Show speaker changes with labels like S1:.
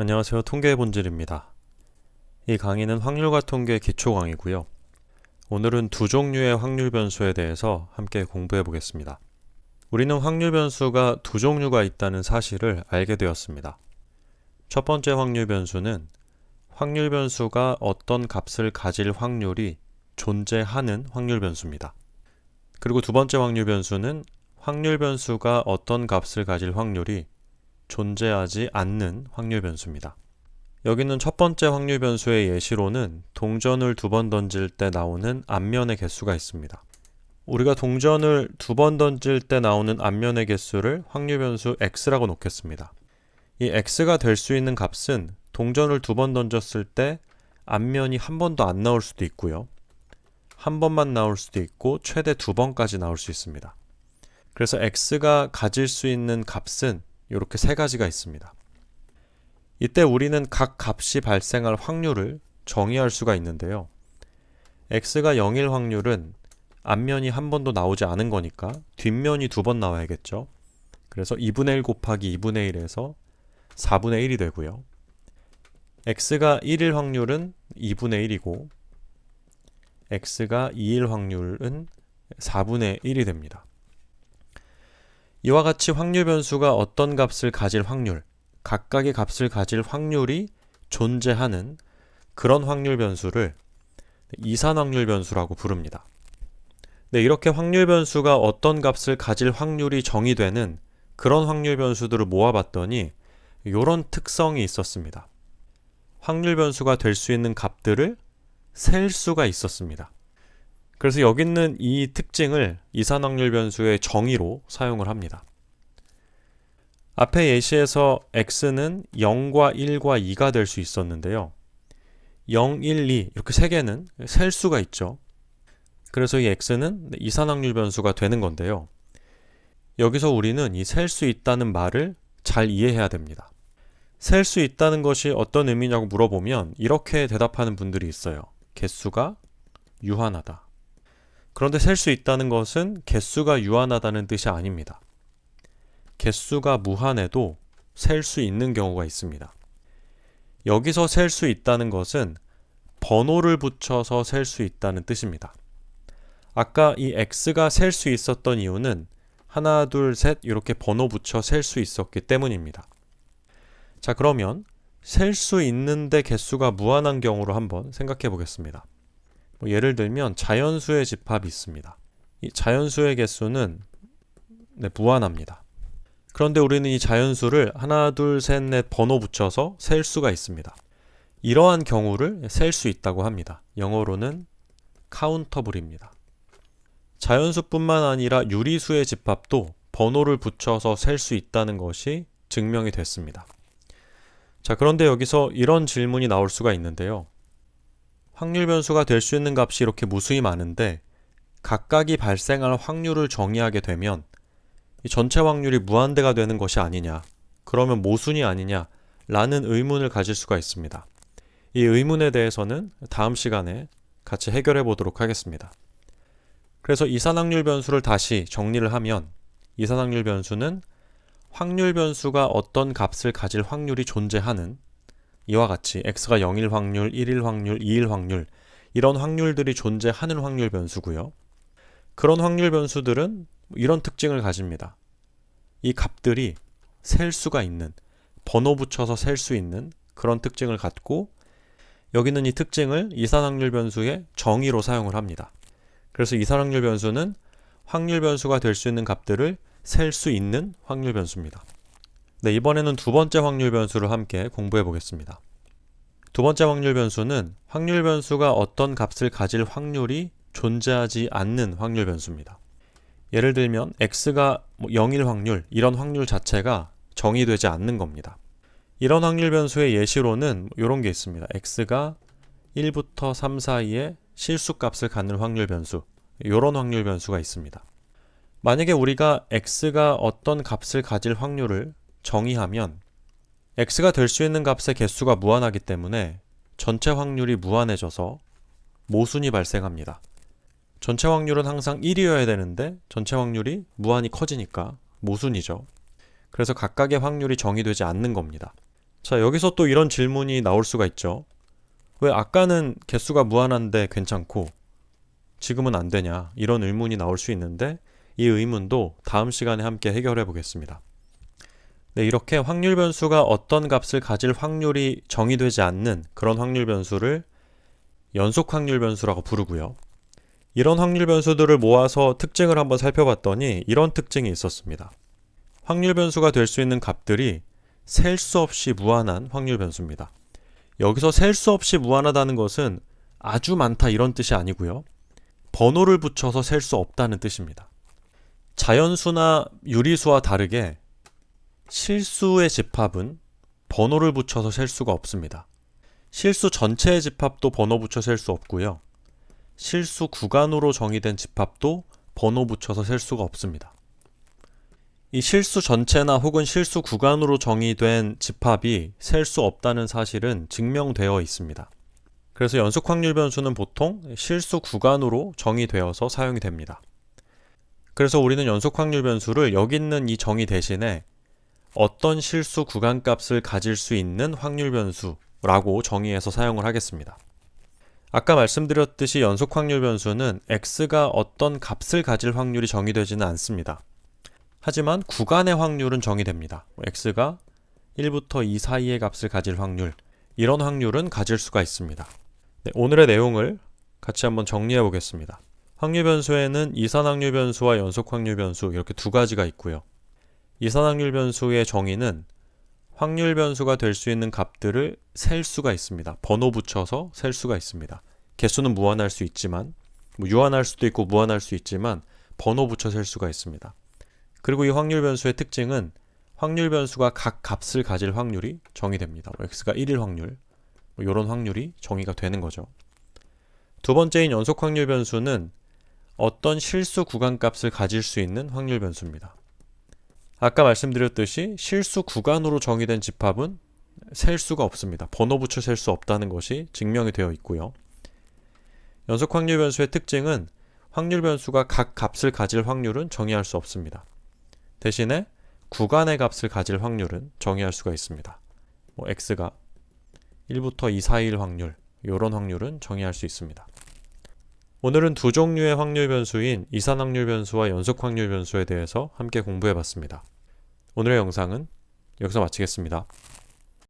S1: 안녕하세요. 통계의 본질입니다. 이 강의는 확률과 통계 기초 강의고요. 오늘은 두 종류의 확률 변수에 대해서 함께 공부해 보겠습니다. 우리는 확률 변수가 두 종류가 있다는 사실을 알게 되었습니다. 첫 번째 확률 변수는 확률 변수가 어떤 값을 가질 확률이 존재하는 확률 변수입니다. 그리고 두 번째 확률 변수는 확률 변수가 어떤 값을 가질 확률이 존재하지 않는 확률 변수입니다. 여기는 첫 번째 확률 변수의 예시로는 동전을 두 번 던질 때 나오는 앞면의 개수가 있습니다. 우리가 동전을 두 번 던질 때 나오는 앞면의 개수를 확률 변수 x라고 놓겠습니다. 이 x가 될 수 있는 값은 동전을 두 번 던졌을 때 앞면이 한 번도 안 나올 수도 있고요. 한 번만 나올 수도 있고 최대 두 번까지 나올 수 있습니다. 그래서 x가 가질 수 있는 값은 이렇게 세 가지가 있습니다. 이때 우리는 각 값이 발생할 확률을 정의할 수가 있는데요. x가 0일 확률은 앞면이 한 번도 나오지 않은 거니까 뒷면이 두 번 나와야겠죠. 그래서 2분의 1 곱하기 2분의 1에서 4분의 1이 되고요. x가 1일 확률은 2분의 1이고 x가 2일 확률은 4분의 1이 됩니다. 이와 같이 확률 변수가 어떤 값을 가질 확률, 각각의 값을 가질 확률이 존재하는 그런 확률 변수를 이산 확률 변수라고 부릅니다. 네, 이렇게 확률 변수가 어떤 값을 가질 확률이 정의되는 그런 확률 변수들을 모아봤더니 이런 특성이 있었습니다. 확률 변수가 될 수 있는 값들을 셀 수가 있었습니다. 그래서 여기 있는 이 특징을 이산확률 변수의 정의로 사용을 합니다. 앞에 예시에서 x는 0과 1과 2가 될 수 있었는데요. 0, 1, 2 이렇게 세 개는 셀 수가 있죠. 그래서 이 x는 이산확률 변수가 되는 건데요. 여기서 우리는 이 셀 수 있다는 말을 잘 이해해야 됩니다. 셀 수 있다는 것이 어떤 의미냐고 물어보면 이렇게 대답하는 분들이 있어요. 개수가 유한하다. 그런데 셀 수 있다는 것은 개수가 유한하다는 뜻이 아닙니다. 개수가 무한해도 셀 수 있는 경우가 있습니다. 여기서 셀 수 있다는 것은 번호를 붙여서 셀 수 있다는 뜻입니다. 아까 이 x가 셀 수 있었던 이유는 하나, 둘, 셋 이렇게 번호 붙여 셀 수 있었기 때문입니다. 자, 그러면 셀 수 있는데 개수가 무한한 경우로 한번 생각해 보겠습니다. 뭐 예를 들면 자연수의 집합이 있습니다. 이 자연수의 개수는 네, 무한합니다. 그런데 우리는 이 자연수를 하나, 둘, 셋, 넷 번호 붙여서 셀 수가 있습니다. 이러한 경우를 셀 수 있다고 합니다. 영어로는 카운터블입니다. 자연수뿐만 아니라 유리수의 집합도 번호를 붙여서 셀 수 있다는 것이 증명이 됐습니다. 자, 그런데 여기서 이런 질문이 나올 수가 있는데요. 확률 변수가 될 수 있는 값이 이렇게 무수히 많은데 각각이 발생할 확률을 정의하게 되면 이 전체 확률이 무한대가 되는 것이 아니냐, 그러면 모순이 아니냐, 라는 의문을 가질 수가 있습니다. 이 의문에 대해서는 다음 시간에 같이 해결해 보도록 하겠습니다. 그래서 이산확률 변수를 다시 정리를 하면 이산확률 변수는 확률 변수가 어떤 값을 가질 확률이 존재하는 이와 같이 x가 0일 확률, 1일 확률, 2일 확률 이런 확률들이 존재하는 확률 변수고요. 그런 확률 변수들은 이런 특징을 가집니다. 이 값들이 셀 수가 있는 번호 붙여서 셀 수 있는 그런 특징을 갖고 여기는 이 특징을 이산확률 변수의 정의로 사용을 합니다. 그래서 이산확률 변수는 확률 변수가 될 수 있는 값들을 셀 수 있는 확률 변수입니다. 네, 이번에는 두 번째 확률 변수를 함께 공부해 보겠습니다. 두 번째 확률 변수는 확률 변수가 어떤 값을 가질 확률이 존재하지 않는 확률 변수입니다. 예를 들면 x가 0일 뭐 확률 이런 확률 자체가 정의되지 않는 겁니다. 이런 확률 변수의 예시로는 이런 게 있습니다. x가 1부터 3 사이에 실수값을 갖는 확률 변수 이런 확률 변수가 있습니다. 만약에 우리가 x가 어떤 값을 가질 확률을 정의하면 x가 될 수 있는 값의 개수가 무한하기 때문에 전체 확률이 무한해져서 모순이 발생합니다. 전체 확률은 항상 1이어야 되는데 전체 확률이 무한히 커지니까 모순이죠. 그래서 각각의 확률이 정의되지 않는 겁니다. 자, 여기서 또 이런 질문이 나올 수가 있죠. 왜 아까는 개수가 무한한데 괜찮고 지금은 안 되냐? 이런 의문이 나올 수 있는데 이 의문도 다음 시간에 함께 해결해 보겠습니다. 네, 이렇게 확률 변수가 어떤 값을 가질 확률이 정의되지 않는 그런 확률 변수를 연속 확률 변수라고 부르고요. 이런 확률 변수들을 모아서 특징을 한번 살펴봤더니 이런 특징이 있었습니다. 확률 변수가 될 수 있는 값들이 셀 수 없이 무한한 확률 변수입니다. 여기서 셀 수 없이 무한하다는 것은 아주 많다 이런 뜻이 아니고요. 번호를 붙여서 셀 수 없다는 뜻입니다. 자연수나 유리수와 다르게 실수의 집합은 번호를 붙여서 셀 수가 없습니다. 실수 전체의 집합도 번호 붙여 셀 수 없고요. 실수 구간으로 정의된 집합도 번호 붙여서 셀 수가 없습니다. 이 실수 전체나 혹은 실수 구간으로 정의된 집합이 셀 수 없다는 사실은 증명되어 있습니다. 그래서 연속 확률 변수는 보통 실수 구간으로 정의되어서 사용이 됩니다. 그래서 우리는 연속 확률 변수를 여기 있는 이 정의 대신에 어떤 실수 구간 값을 가질 수 있는 확률 변수라고 정의해서 사용을 하겠습니다. 아까 말씀드렸듯이 연속 확률 변수는 x가 어떤 값을 가질 확률이 정의되지는 않습니다. 하지만 구간의 확률은 정의됩니다. x가 1부터 2 사이의 값을 가질 확률, 이런 확률은 가질 수가 있습니다. 네, 오늘의 내용을 같이 한번 정리해 보겠습니다. 확률 변수에는 이산 확률 변수와 연속 확률 변수 이렇게 두 가지가 있고요. 이산 확률 변수의 정의는 확률 변수가 될 수 있는 값들을 셀 수가 있습니다. 번호 붙여서 셀 수가 있습니다. 개수는 무한할 수 있지만 뭐 유한할 수도 있고 무한할 수 있지만 번호 붙여 셀 수가 있습니다. 그리고 이 확률 변수의 특징은 확률 변수가 각 값을 가질 확률이 정의됩니다. 뭐 x가 1일 확률, 뭐 이런 확률이 정의가 되는 거죠. 두 번째인 연속 확률 변수는 어떤 실수 구간 값을 가질 수 있는 확률 변수입니다. 아까 말씀드렸듯이 실수 구간으로 정의된 집합은 셀 수가 없습니다. 번호 붙여 셀 수 없다는 것이 증명이 되어 있고요. 연속 확률 변수의 특징은 확률 변수가 각 값을 가질 확률은 정의할 수 없습니다. 대신에 구간의 값을 가질 확률은 정의할 수가 있습니다. 뭐 x가 1부터 2 사이일 확률, 이런 확률은 정의할 수 있습니다. 오늘은 두 종류의 확률 변수인 이산 확률 변수와 연속 확률 변수에 대해서 함께 공부해 봤습니다. 오늘의 영상은 여기서 마치겠습니다.